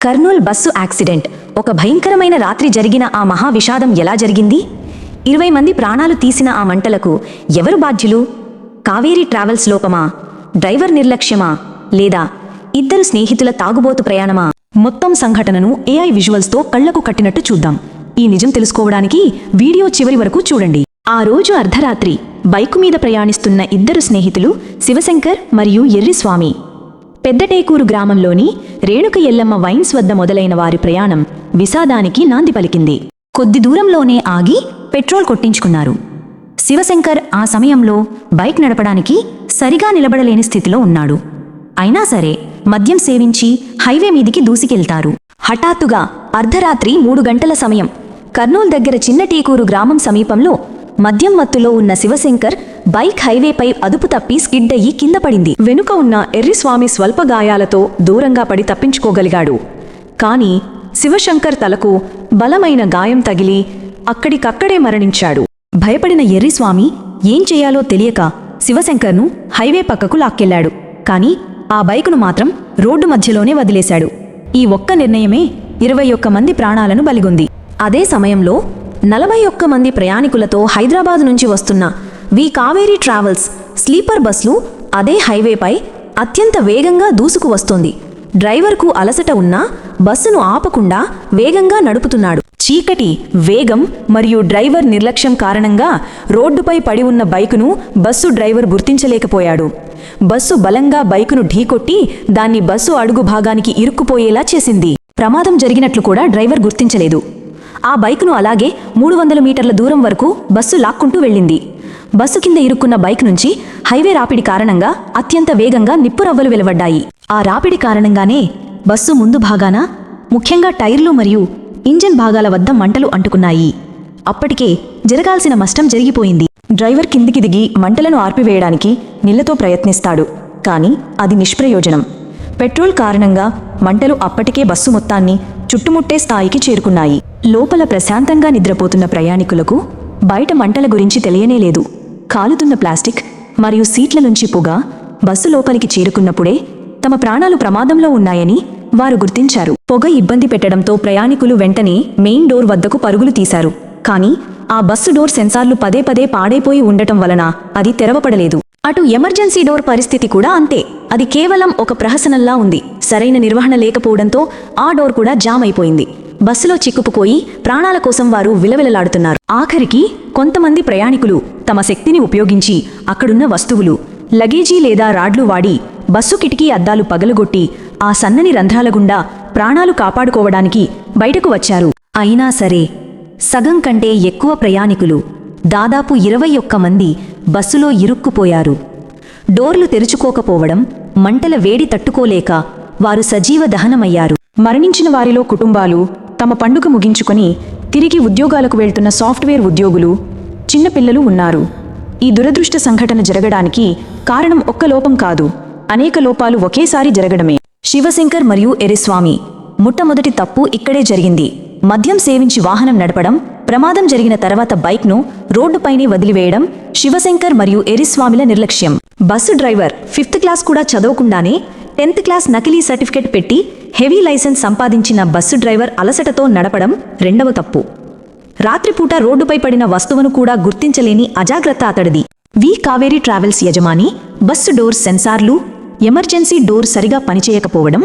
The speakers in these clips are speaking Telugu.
Kurnool bus accident. ఒక భయంకరమైన రాత్రి జరిగిన ఆ మహా విషాదం ఎలా జరిగింది? ఇరవై మంది ప్రాణాలు తీసిన ఆ మంటలకు ఎవరు బాధ్యులు? కావేరీ ట్రావెల్స్ లోపమా? డ్రైవర్ నిర్లక్ష్యమా? లేదా ఇద్దరు స్నేహితుల తాగుబోతు ప్రయాణమా? మొత్తం సంఘటనను ఏఐ విజువల్స్తో కళ్ళకు కట్టినట్టు చూద్దాం. ఈ నిజం తెలుసుకోవడానికి వీడియో చివరి వరకు చూడండి. ఆ రోజు అర్ధరాత్రి బైకు మీద ప్రయాణిస్తున్న ఇద్దరు స్నేహితులు శివశంకర్ మరియు ఎర్రిస్వామి పెద్దటేకూరు గ్రామంలోని రేణుక ఎల్లమ్మ వైన్స్ వద్ద మొదలైన వారి ప్రయాణం విషాదానికి నాంది పలికింది. కొద్ది దూరంలోనే ఆగి పెట్రోల్ కొట్టించుకున్నారు. శివశంకర్ ఆ సమయంలో బైక్ నడపడానికి సరిగా నిలబడలేని స్థితిలో ఉన్నాడు. అయినా సరే మద్యం సేవించి హైవే మీదికి దూసికెళ్తారు. హఠాత్తుగా అర్ధరాత్రి మూడు గంటల సమయం. కర్నూల్ దగ్గర చిన్న టీకూరు గ్రామం సమీపంలో మద్యం మత్తులో ఉన్న శివశంకర్ బైక్ హైవేపై అదుపు తప్పి స్కిడ్ అయ్యి కింద పడింది. వెనుక ఉన్న ఎర్రిస్వామి స్వల్ప గాయాలతో దూరంగా పడి తప్పించుకోగలిగాడు. కాని శివశంకర్ తలకు బలమైన గాయం తగిలి అక్కడికక్కడే మరణించాడు. భయపడిన ఎర్రిస్వామి ఏం చేయాలో తెలియక శివశంకర్ను హైవే పక్కకు లాక్కెళ్ళాడు కాని ఆ బైకును మాత్రం రోడ్డు మధ్యలోనే వదిలేశాడు. ఈ ఒక్క నిర్ణయమే ఇరవై ఒక్క మంది ప్రాణాలను బలిగొంది. అదే సమయంలో నలభై ఒక్క మంది ప్రయాణికులతో హైదరాబాద్ నుంచి వస్తున్న వి కావేరీ ట్రావెల్స్ స్లీపర్ బస్లు అదే హైవేపై అత్యంత వేగంగా దూసుకు వస్తోంది. డ్రైవర్కు అలసట ఉన్నా బస్సును ఆపకుండా వేగంగా నడుపుతున్నాడు. చీకటి వేగం మరియు డ్రైవర్ నిర్లక్ష్యం కారణంగా రోడ్డుపై పడి ఉన్న బైకును బస్సు డ్రైవర్ గుర్తించలేకపోయాడు. బస్సు బలంగా బైకును ఢీకొట్టి దాన్ని బస్సు అడుగు భాగానికి ఇరుక్కుపోయేలా చేసింది. ప్రమాదం జరిగినట్లు కూడా డ్రైవర్ గుర్తించలేదు. ఆ బైకును అలాగే మూడు వందల మీటర్ల దూరం వరకు బస్సు లాక్కుంటూ వెళ్ళింది. బస్సు కింద ఇరుక్కున్న బైక్ నుంచి హైవే రాపిడి కారణంగా అత్యంత వేగంగా నిప్పురవ్వలు వెలువడ్డాయి. ఆ రాపిడి కారణంగానే బస్సు ముందు భాగాన ముఖ్యంగా టైర్లు మరియు ఇంజన్ భాగాల వద్ద మంటలు అంటుకున్నాయి. అప్పటికే జరగాల్సిన నష్టం జరిగిపోయింది. డ్రైవర్ కిందికి దిగి మంటలను ఆర్పివేయడానికి నీళ్ళతో ప్రయత్నిస్తాడు. కానీ అది నిష్ప్రయోజనం. పెట్రోల్ కారణంగా మంటలు అప్పటికే బస్సు మొత్తాన్ని చుట్టుముట్టే స్థాయికి చేరుకున్నాయి. లోపల ప్రశాంతంగా నిద్రపోతున్న ప్రయాణికులకు బయట మంటల గురించి తెలియనేలేదు కాలుతున్న ప్లాస్టిక్ మరియు సీట్ల నుంచి పొగ బస్సు లోపలికి చేరుకున్నప్పుడే తమ ప్రాణాలు ప్రమాదంలో ఉన్నాయని వారు గుర్తించారు. పొగ ఇబ్బంది పెట్టడంతో ప్రయాణికులు వెంటనే మెయిన్ డోర్ వద్దకు పరుగులు తీశారు. కానీ ఆ బస్సు డోర్ సెన్సార్లు పదే పదే పాడైపోయి ఉండటం వలన అది తెరవపడలేదు. అటు ఎమర్జెన్సీ డోర్ పరిస్థితి కూడా అంతే. అది కేవలం ఒక ప్రహసనంలా ఉంది. సరైన నిర్వహణ లేకపోవడంతో ఆ డోర్ కూడా జామ్ అయిపోయింది. బస్సులో చిక్కుకుపోయి ప్రాణాల కోసం వారు విలవిలలాడుతున్నారు. ఆఖరికి కొంతమంది ప్రయాణికులు తమ శక్తిని ఉపయోగించి అక్కడున్న వస్తువులు లగేజీ లేదా రాడ్లు వాడి బస్సు కిటికీ అద్దాలు పగలగొట్టి ఆ సన్నని రంధ్రాల గుండా ప్రాణాలు కాపాడుకోవడానికి బయటకు వచ్చారు. అయినా సరే సగం కంటే ఎక్కువ ప్రయాణికులు దాదాపు ఇరవై ఒక్క మంది బస్సులో ఇరుక్కుపోయారు. డోర్లు తెరుచుకోకపోవడం మంటల వేడి తట్టుకోలేక వారు సజీవ దహనమయ్యారు. మరణించిన వారిలో కుటుంబాలు తమ పండుగ ముగించుకొని తిరిగి ఉద్యోగాలకు వెళ్తున్న సాఫ్ట్వేర్ ఉద్యోగులు చిన్నపిల్లలు ఉన్నారు. ఈ దురదృష్ట సంఘటన జరగడానికి కారణం ఒక్క లోపం కాదు. అనేక లోపాలు ఒకేసారి జరగడమే. శివశంకర్ మరియు ఎరిస్వామి మొట్టమొదటి తప్పు ఇక్కడే జరిగింది. మద్యం సేవించి వాహనం నడపడం ప్రమాదం జరిగిన తర్వాత బైక్ను రోడ్డుపైనే వదిలివేయడం శివశంకర్ మరియు ఎరిస్వామిల నిర్లక్ష్యం. బస్సు డ్రైవర్ ఫిఫ్త్ క్లాస్ కూడా చదవకుండానే టెన్త్ క్లాస్ నకిలీ సర్టిఫికెట్ పెట్టి హెవీ లైసెన్స్ సంపాదించిన బస్సు డ్రైవర్ అలసటతో నడపడం రెండవ తప్పు. రాత్రిపూట రోడ్డుపై పడిన వస్తువును కూడా గుర్తించలేని అజాగ్రత్త అతడిది. వి. కావేరీ ట్రావెల్స్ యజమాని బస్సు డోర్ సెన్సార్లు ఎమర్జెన్సీ డోర్ సరిగా పనిచేయకపోవడం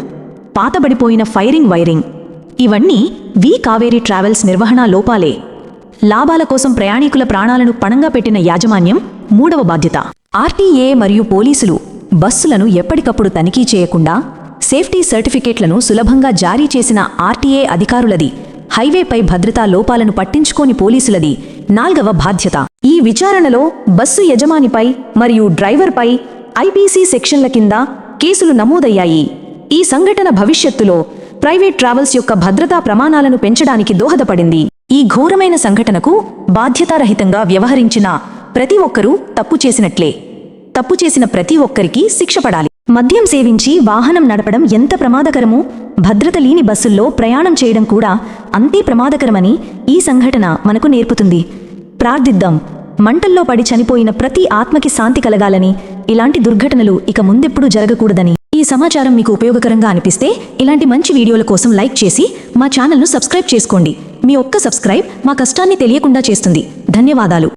పాతబడిపోయిన ఫైరింగ్ వైరింగ్. ఇవన్నీ వి. కావేరీ ట్రావెల్స్ నిర్వహణ లోపాలే. లాభాల కోసం ప్రయాణికుల ప్రాణాలను పణంగా పెట్టిన యాజమాన్యం మూడవ బాధ్యత. ఆర్టీఏ మరియు పోలీసులు బస్సులను ఎప్పటికప్పుడు తనిఖీ చేయకుండా సేఫ్టీ సర్టిఫికేట్లను సులభంగా జారీ చేసిన ఆర్టీఏ అధికారులది. హైవేపై భద్రతా లోపాలను పట్టించుకోని పోలీసులది నాల్గవ బాధ్యత. ఈ విచారణలో బస్సు యజమానిపై మరియు డ్రైవర్పై ఐపీసీ సెక్షన్ల కింద కేసులు నమోదయ్యాయి. ఈ సంఘటన భవిష్యత్తులో ప్రైవేట్ ట్రావెల్స్ యొక్క భద్రతా ప్రమాణాలను పెంచడానికి దోహదపడింది. ఈ ఘోరమైన సంఘటనకు బాధ్యతారహితంగా వ్యవహరించిన ప్రతి ఒక్కరూ తప్పు చేసినట్లే. తప్పు చేసిన ప్రతి ఒక్కరికి శిక్ష పడాలి. మద్యం సేవించి వాహనం నడపడం ఎంత ప్రమాదకరమో భద్రత లేని బస్సుల్లో ప్రయాణం చేయడం కూడా అంతే ప్రమాదకరమని ఈ సంఘటన మనకు నేర్పుతుంది. ప్రార్థిద్దాం. మంటల్లో పడి చనిపోయిన ప్రతి ఆత్మకి శాంతి కలగాలని ఇలాంటి దుర్ఘటనలు ఇక ముందెప్పుడూ జరగకూడదని. ఈ సమాచారం మీకు ఉపయోగకరంగా అనిపిస్తే ఇలాంటి మంచి వీడియోల కోసం లైక్ చేసి మా ఛానల్ను సబ్స్క్రైబ్ చేసుకోండి. మీ ఒక్క సబ్స్క్రైబ్ మా కష్టాన్ని తెలియకుండా చేస్తుంది. ధన్యవాదాలు.